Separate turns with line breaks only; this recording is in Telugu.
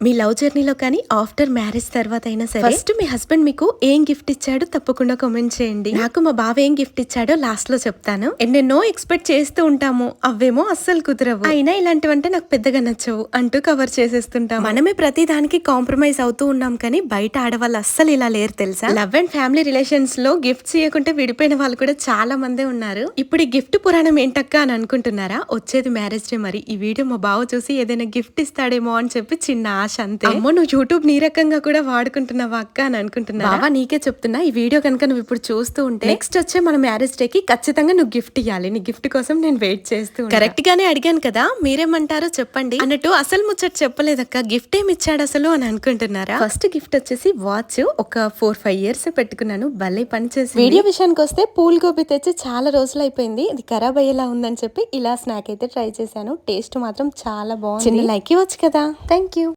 మీ లవ్ జర్నీలో కానీ ఆఫ్టర్ మ్యారేజ్ తర్వాత అయినా సరే ఫస్ట్ మీ హస్బెండ్ మీకు ఏం గిఫ్ట్ ఇచ్చాడో తప్పకుండా కామెంట్ చేయండి. నాకు మా బావ ఏం గిఫ్ట్ ఇచ్చాడో లాస్ట్లో చెప్తాను. ఎన్నెన్నో ఎక్స్పెక్ట్ చేస్తూ ఉంటాము. అవేమో అస్సలు కుదరవు. అయినా ఇలాంటివంటే నాకు పెద్దగా నచ్చవు. అంటూ కవర్ చేసేస్తుంటాం మనమే ప్రతి దానికి కాంప్రమైజ్ అవుతూ ఉన్నాం కానీ బయట ఆడవాళ్ళు అస్సలు ఇలా లేరు తెలుసా? లవ్ అండ్ ఫ్యామిలీ రిలేషన్స్లో గిఫ్ట్స్ ఇవ్వకుంటే విడిపోయిన వాళ్ళు కూడా చాలా మందే ఉన్నారు. ఇప్పుడు ఈ గిఫ్ట్ పురాణం ఏంటక్క అని అనుకుంటున్నారా? వచ్చేది మ్యారేజ్ డే మరి. ఈ వీడియో మా బావ చూసి ఏదైనా గిఫ్ట్ ఇస్తాడేమో అని చెప్పి చిన్న ఆశ అంతే. అమ్మో నువ్వు యూట్యూబ్ నీ రకంగా కూడా వాడుకుంటున్నావా అక్క అని అనుకుంటున్నా బావా నీకే చెప్తున్నా ఈ వీడియో కనుక నువ్వు ఇప్పుడు చూస్తూ ఉంటే నెక్స్ట్ వచ్చే మన మ్యారేజ్ డే కి ఖచ్చితంగా నువ్వు గిఫ్ట్ ఇవ్వాలి నీ గిఫ్ట్ కోసం నేను వెయిట్ చేస్తూ కరెక్ట్ గానే అడిగాను కదా మీరేమంటారో చెప్పండి. అన్నట్టు అసలు ముచ్చట చెప్పలేదక్క గిఫ్ట్ ఏమి ఇచ్చాడు అసలు అని అనుకుంటున్నారా? ఫస్ట్ గిఫ్ట్ వచ్చేసి వాచ్ ఒక ఫోర్ ఫైవ్ ఇయర్స్ పెట్టుకున్నాను. భలే పని చేసి వీడియో విషయానికి వస్తే పూల్ గోబీ తెచ్చి చాలా రోజులు అయిపోయింది. ఇది ఖరాబ్ అయ్యేలా ఉందని చెప్పి ఇలా స్నాక్ అయితే ట్రై చేశాను. టేస్ట్ మాత్రం చాలా బాగుంది. చిన్న లైక్ ఇవ్వచ్చు కదా. Thank you